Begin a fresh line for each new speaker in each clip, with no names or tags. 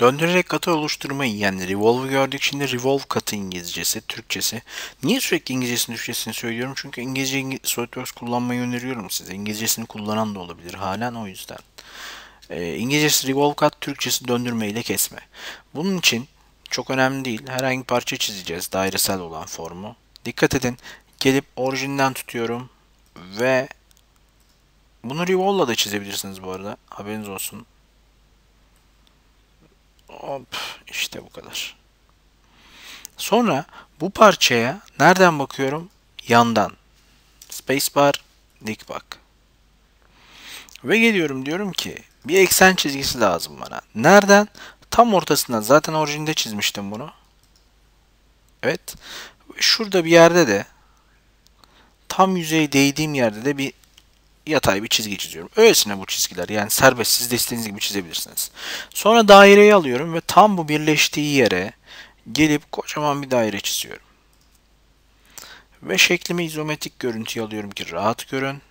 Döndürerek katı oluşturmayı yani revolve gördük. Şimdi revolve katı İngilizcesi, Türkçesi. Niye sürekli İngilizcesini, Türkçesini söylüyorum? Çünkü İngilizce İngi SolidWorks kullanmayı öneriyorum size. İngilizcesini kullanan da olabilir halen o yüzden. Ee, İngilizcesi revolve kat, Türkçesi döndürme ile kesme. Bunun için çok önemli değil. Herhangi parça çizeceğiz. Dairesel olan formu. Dikkat edin. Gelip orijinden tutuyorum. Ve bunu revolve'la da çizebilirsiniz bu arada. Haberiniz olsun. Hop işte bu kadar. Sonra bu parçaya nereden bakıyorum? Yandan. Spacebar dik bak. Ve geliyorum diyorum ki bir eksen çizgisi lazım bana. Nereden? Tam ortasından. Zaten orijinde çizmiştim bunu. Evet. Şurada bir yerde de tam yüzeye değdiğim yerde de bir yatay bir çizgi çiziyorum. Öylesine bu çizgiler. Yani serbest siz de istediğiniz gibi çizebilirsiniz. Sonra daireyi alıyorum ve tam bu birleştiği yere gelip kocaman bir daire çiziyorum. Ve şeklimi izometrik görüntüye alıyorum ki rahat görün.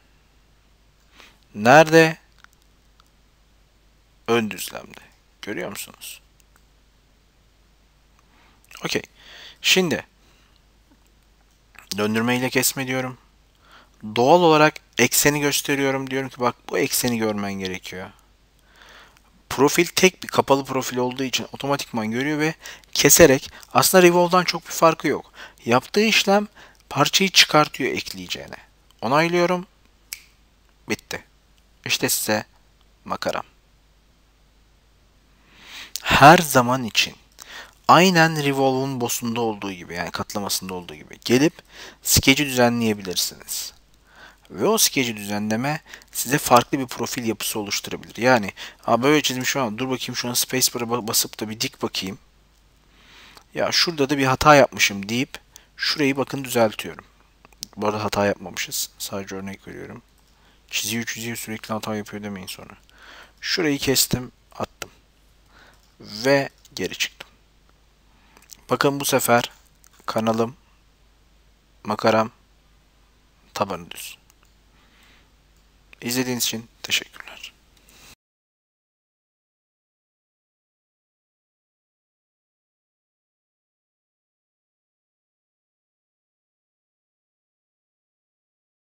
Nerede? Ön düzlemde. Görüyor musunuz? Okey. Şimdi döndürme ile kesme diyorum. Doğal olarak ekseni gösteriyorum. Diyorum ki bak bu ekseni görmen gerekiyor. Profil tek bir kapalı profil olduğu için otomatikman görüyor ve keserek aslında Revolve'dan çok bir farkı yok. Yaptığı işlem parçayı çıkartıyor ekleyeceğine. Onaylıyorum. Bitti. İşte size makaram. Her zaman için aynen Revolve'un boss'unda olduğu gibi yani katlamasında olduğu gibi gelip skeci düzenleyebilirsiniz. Ve o skeci düzenleme size farklı bir profil yapısı oluşturabilir. Yani ha böyle çizmiş ama dur bakayım şu an spacebar'a basıp da bir dik bakayım. Ya şurada da bir hata yapmışım deyip şurayı bakın düzeltiyorum. Bu arada hata yapmamışız. Sadece örnek veriyorum. Çiziyor çiziyor sürekli hata yapıyor demeyin sonra. Şurayı kestim attım. Ve geri çıktım. Bakın bu sefer kanalım, makaram, tabanı düz. İzlediğiniz için teşekkürler.